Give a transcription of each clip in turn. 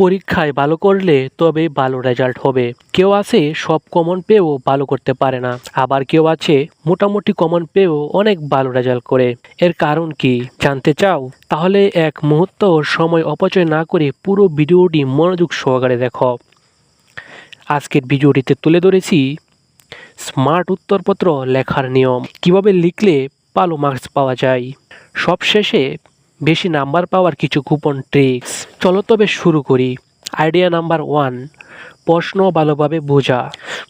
পরীক্ষায় ভালো করলে তবেই ভালো রেজাল্ট হবে। কেউ আছে সব কমন পেয়েও ভালো করতে পারে না। আবার কেউ আছে মোটামুটি কমন পেয়েও অনেক ভালো রেজাল্ট করে। এর কারণ কি? জানতে চাও? তাহলে এক মুহূর্ত সময় অপচয় না করে পুরো ভিডিওটি মনোযোগ সহকারে দেখো। আজকের ভিডিওটিতে তুলে ধরেছি স্মার্ট উত্তরপত্র লেখার নিয়ম। কীভাবে লিখলে ভালো মার্কস পাওয়া যায়? সবশেষে বেশি নাম্বার পাওয়ার কিছু কুপন ট্রিক্স চলো তবে শুরু করি। আইডিয়া নাম্বার ওয়ান প্রশ্ন ভালোভাবে বোঝা।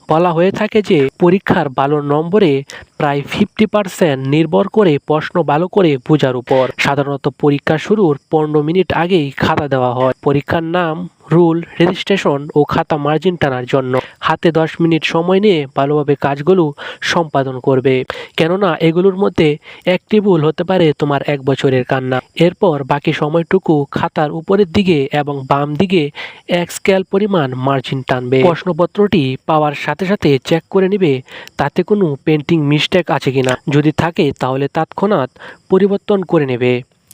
বলা হয়ে থাকে যে পরীক্ষার ভালো নম্বরে প্রায় ফিফটি পার্সেন্ট নির্ভর করে প্রশ্ন ভালো করে বোঝার উপর। সাধারণত পরীক্ষা শুরুর পনেরো মিনিট আগেই খাতা দেওয়া হয়। পরীক্ষার নাম রুল, রেজিস্ট্রেশন ও খাতা মার্জিন টানার জন্য হাতে দশ মিনিট সময় নিয়ে ভালোভাবে কাজগুলো সম্পাদন করবে। কেননা এগুলোর মধ্যে একটি ভুল হতে পারে তোমার এক বছরের কান্না। এরপর বাকি সময়টুকু খাতার উপরের দিকে এবং বাম দিকে এক স্কেল পরিমাণ মার্জিন টানবে। প্রশ্নপত্রটি পাওয়ার সাথে সাথে চেক করে নিবে, তাতে কোনো পেন্টিং মিস্টেক আছে কিনা। যদি থাকে তাহলে তৎক্ষণাৎ পরিবর্তন করে নেবে।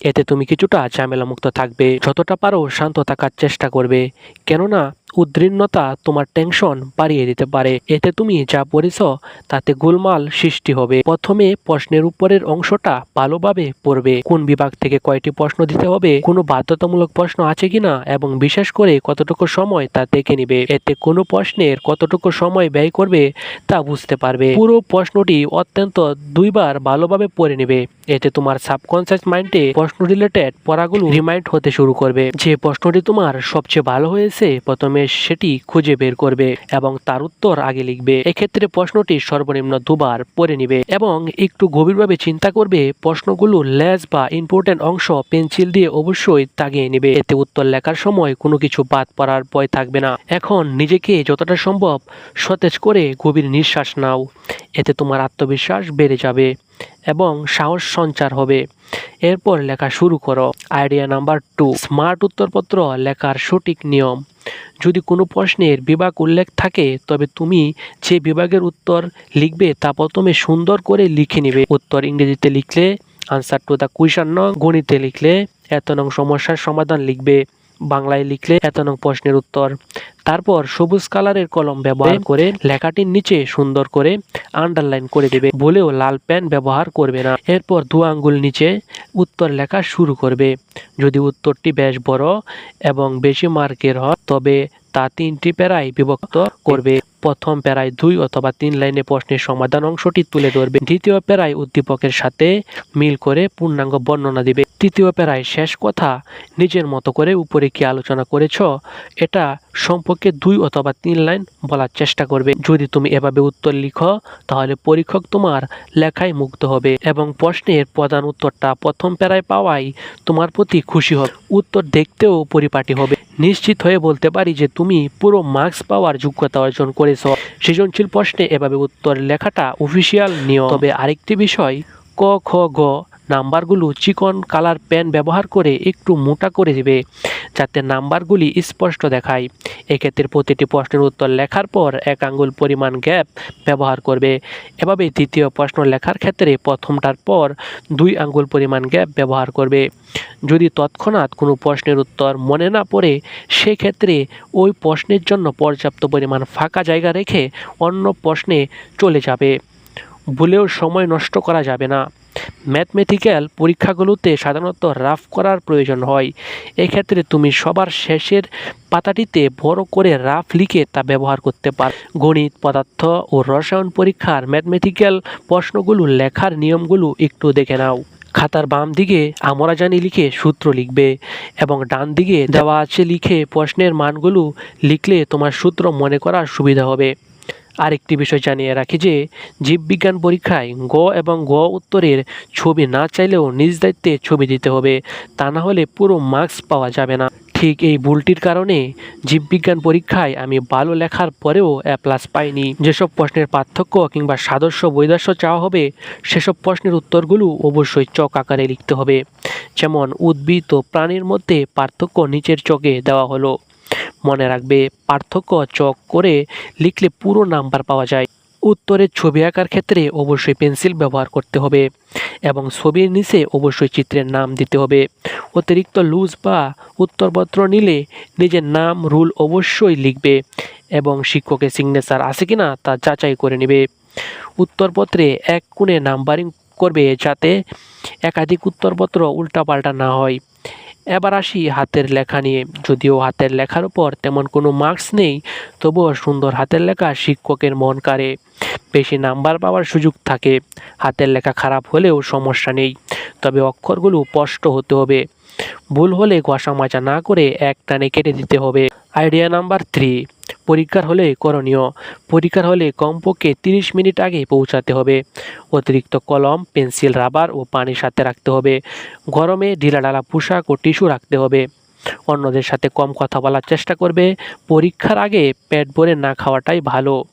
এতে তুমি কিছুটা ঝামেলামুক্ত থাকবে যতটা পারো শান্ত থাকার চেষ্টা করবে। কেননা উদ্বিগ্নতা তোমার টেনশন বাড়িয়ে দিতে পারে। এতে তুমি যা পড়েছ তাতে গোলমাল সৃষ্টি হবে। প্রথমে প্রশ্নের উপরের অংশটা ভালোভাবে পড়বে। কোন বিভাগ থেকে কয়টি প্রশ্ন দিতে হবে, কোনো বাধ্যতামূলক প্রশ্ন আছে কিনা এবং বিশেষ করে কতটুকু সময় তা দেখে নিবে। এতে কোনো প্রশ্নের কতটুকু সময় ব্যয় করবে তা বুঝতে পারবে। পুরো প্রশ্নটি অত্যন্ত দুইবার ভালোভাবে পড়ে নেবে। এতে তোমার সাবকনসিয়াস মাইন্ডে প্রশ্ন রিলেটেড পড়াগুলো রিমাইন্ড হতে শুরু করবে। যে প্রশ্নটি তোমার সবচেয়ে ভালো হয়েছে, প্রথমে সেটি খুঁজে বের করবে এবং তার উত্তর আগে লিখবে। এক্ষেত্রে প্রশ্নটি সর্বনিম্ন দুবার পড়ে নিবে এবং একটু গভীরভাবে চিন্তা করবে, প্রশ্নগুলো লেস বা ইম্পর্টেন্ট অংশ পেন্সিল দিয়ে অবশ্যই তাগিয়ে নিবে। এতে উত্তর লেখার সময় কোনো কিছু বাদ পড়ার ভয় থাকবে না। এখন নিজেকে যতটা সম্ভব সতেজ করে গভীর নিঃশ্বাস নাও। এতে তোমার আত্মবিশ্বাস বেড়ে যাবে। এবং সাহস সঞ্চার হবে। এরপর লেখা শুরু করো। Idea number two. স্মার্ট উত্তরপত্র লেখার সঠিক নিয়ম। যদি কোনো প্রশ্নের বিভাগ উল্লেখ থাকে, তবে তুমি যে বিভাগের উত্তর লিখবে তা প্রথমে সুন্দর করে লিখে নিবে। উত্তর ইংরেজিতে লিখলে আনসার টু দ্য কুইশন নং গণিতে লিখলে, এত নং সমস্যার সমাধান লিখবে। বাংলায় লিখলে এত নং প্রশ্নের উত্তর। তারপর সবুজ কালারের কলম ব্যবহার করে লেখাটির নিচে সুন্দর করে আন্ডারলাইন করে দেবে, বলেও লাল পেন ব্যবহার করবে না। এরপর দু আঙ্গুল নিচে উত্তর লেখা শুরু করবে। যদি উত্তরটি বেশ বড় এবং বেশি মার্কের হয়, তবে তা তিনটি প্যারায় বিভক্ত করবে। প্রথম প্যারায় দুই অথবা তিন লাইনে প্রশ্নের সমাধান অংশটি তুলে ধরবে। দ্বিতীয় প্যারায় উদ্দীপকের সাথে মিল করে পূর্ণাঙ্গ বর্ণনা দিবে। তৃতীয় প্যারায় শেষ কথা নিজের মতো করে উপরে কি আলোচনা করেছ, এটা সম্পর্কে দুই অথবা তিন লাইন বলার চেষ্টা করবে। যদি তুমি এভাবে উত্তর লিখো, তাহলে পরীক্ষক তোমার লেখায় মুগ্ধ হবে এবং প্রশ্নের প্রধান উত্তরটা প্রথম প্যারায় পাওয়াই তোমার প্রতি খুশি হবে। উত্তর দেখতেও পরিপাটি হবে। নিশ্চিত হয়ে বলতে পারি যে তুমি পুরো মার্কস পাওয়ার যোগ্যতা অর্জন করেছ। সৃজনশীল প্রশ্নে এভাবে উত্তর লেখাটা অফিসিয়াল নিয়ম। তবে আরেকটি বিষয়, ক, খ, গ নাম্বারগুলো চিকন কালার পেন ব্যবহার করে একটু মোটা করে দেবে যাতে নাম্বারগুলি স্পষ্ট দেখায়। এক্ষেত্রে প্রতিটি প্রশ্নের উত্তর লেখার পর এক আঙ্গুল পরিমাণ গ্যাপ ব্যবহার করবে। এভাবে দ্বিতীয় প্রশ্ন লেখার ক্ষেত্রে প্রথমটার পর দুই আঙ্গুল পরিমাণ গ্যাপ ব্যবহার করবে। যদি তৎক্ষণাৎ কোনো প্রশ্নের উত্তর মনে না পড়ে, সেক্ষেত্রে ওই প্রশ্নের জন্য পর্যাপ্ত পরিমাণ ফাঁকা জায়গা রেখে অন্য প্রশ্নে চলে যাবে। ভুলেও সময় নষ্ট করা যাবে না। ম্যাথমেটিক্যাল পরীক্ষাগুলোতে সাধারণত রাফ করার প্রয়োজন হয়। এক্ষেত্রে তুমি সবার শেষের পাতাটিতে বড় করে রাফ লিখে তা ব্যবহার করতে পার গণিত, পদার্থ ও রসায়ন পরীক্ষার ম্যাথমেটিক্যাল প্রশ্নগুলো, লেখার নিয়মগুলো একটু দেখে নাও। খাতার বাম দিকে আমরা জানি লিখে সূত্র লিখবে এবং ডান দিকে দেওয়া আছে লিখে প্রশ্নের মানগুলো লিখলে তোমার সূত্র মনে করার সুবিধা হবে। আরেকটি বিষয় জানিয়ে রাখি যে, জীববিজ্ঞান পরীক্ষায় গ এবং গ উত্তরের ছবি না চাইলেও নিজ দায়িত্বে ছবি দিতে হবে। তা না হলে পুরো মার্কস পাওয়া যাবে না। ঠিক এই ভুলটির কারণে জীববিজ্ঞান পরীক্ষায় আমি ভালো লেখার পরেও এ প্লাস পাইনি। যেসব প্রশ্নের পার্থক্য কিংবা সাদস্য বৈদস্য চাওয়া হবে, সেসব প্রশ্নের উত্তরগুলো অবশ্যই চক আকারে লিখতে হবে। যেমন, উদ্ভিদ ও প্রাণীর মধ্যে পার্থক্য নিচের চকে দেওয়া হলো। মনে রাখবে, পার্থক্য চক করে লিখলে পুরো নাম্বার পাওয়া যায়। উত্তরের ছবি আঁকার ক্ষেত্রে অবশ্যই পেন্সিল ব্যবহার করতে হবে এবং ছবির নিচে অবশ্যই চিত্রের নাম দিতে হবে। অতিরিক্ত লুজ বা উত্তরপত্র নিলে নিজের নাম, রুল অবশ্যই লিখবে এবং শিক্ষকের সিগনেচার আছে কিনা তা যাচাই করে নেবে। উত্তরপত্রে এক কোণে নাম্বারিং করবে যাতে একাধিক উত্তরপত্র উল্টাপাল্টা না হয়। এবার আসি হাতের লেখা নিয়ে। যদিও হাতের লেখার উপর তেমন কোনো মার্কস নেই, তবুও সুন্দর হাতের লেখা শিক্ষকের মন কাড়ে। বেশি নাম্বার পাওয়ার সুযোগ থাকে। হাতের লেখা খারাপ হলেও সমস্যা নেই, তবে অক্ষরগুলো স্পষ্ট হতে হবে। ভুল হলে ঘষা মাচা না করে একটানে কেটে দিতে হবে। আইডিয়া নাম্বার থ্রি পরীক্ষার হলে করণীয়। পরীক্ষার হলে কমপক্ষে তিরিশ মিনিট আগে পৌঁছাতে হবে। অতিরিক্ত কলম, পেন্সিল, রাবার ও পানি সাথে রাখতে হবে। গরমে ঢিলাঢালা পোশাক ও টিস্যু রাখতে হবে। অন্যদের সাথে কম কথা বলার চেষ্টা করবে। পরীক্ষার আগে পেট ভরে না খাওয়াটাই ভালো।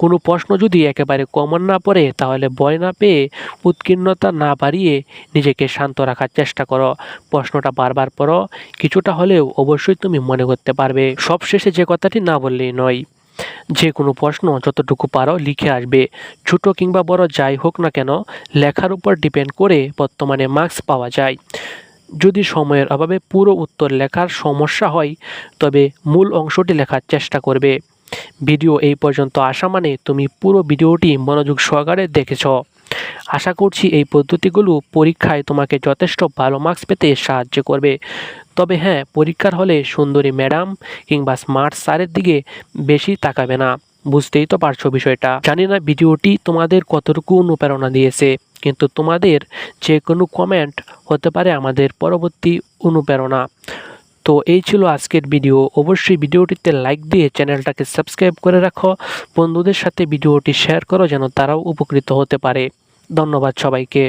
কোনো প্রশ্ন যদি একেবারে কমন না পড়ে, তাহলে ভয় না পেয়ে উৎকীর্ণতা না বাড়িয়ে নিজেকে শান্ত রাখার চেষ্টা করো। প্রশ্নটা বারবার পড়ো। কিছুটা হলেও অবশ্যই তুমি মনে করতে পারবে। সবশেষে যে কথাটি না বললেই নয়, যে কোনো প্রশ্ন যতটুকু পারো লিখে আসবে। ছোট কিংবা বড় যাই হোক না কেন, লেখার উপর ডিপেন্ড করে বর্তমানে মার্কস পাওয়া যায়। যদি সময়ের অভাবে পুরো উত্তর লেখার সমস্যা হয়, তবে মূল অংশটি লেখার চেষ্টা করবে। ভিডিও এই পর্যন্ত আসা মানে তুমি পুরো ভিডিওটি মনোযোগ সহকারে দেখেছ। আশা করছি এই পদ্ধতিগুলো পরীক্ষায় তোমাকে যথেষ্ট ভালো মার্কস পেতে সাহায্য করবে। তবে হ্যাঁ পরীক্ষার হলে সুন্দরী ম্যাডাম কিংবা স্মার্ট স্যারের দিকে বেশি তাকাবে না। বুঝতেই তো পারছ বিষয়টা। জানি না ভিডিওটি তোমাদের কতটুকু অনুপ্রেরণা দিয়েছে, কিন্তু তোমাদের যে কোনো কমেন্ট হতে পারে আমাদের পরবর্তী অনুপ্রেরণা। তো এই ছিল আজকের ভিডিও। অবশ্যই ভিডিওটিতে লাইক দিয়ে চ্যানেলটাকে সাবস্ক্রাইব করে রাখো। বন্ধুদের সাথে ভিডিওটি শেয়ার করো যেন তারাও উপকৃত হতে পারে। ধন্যবাদ সবাইকে।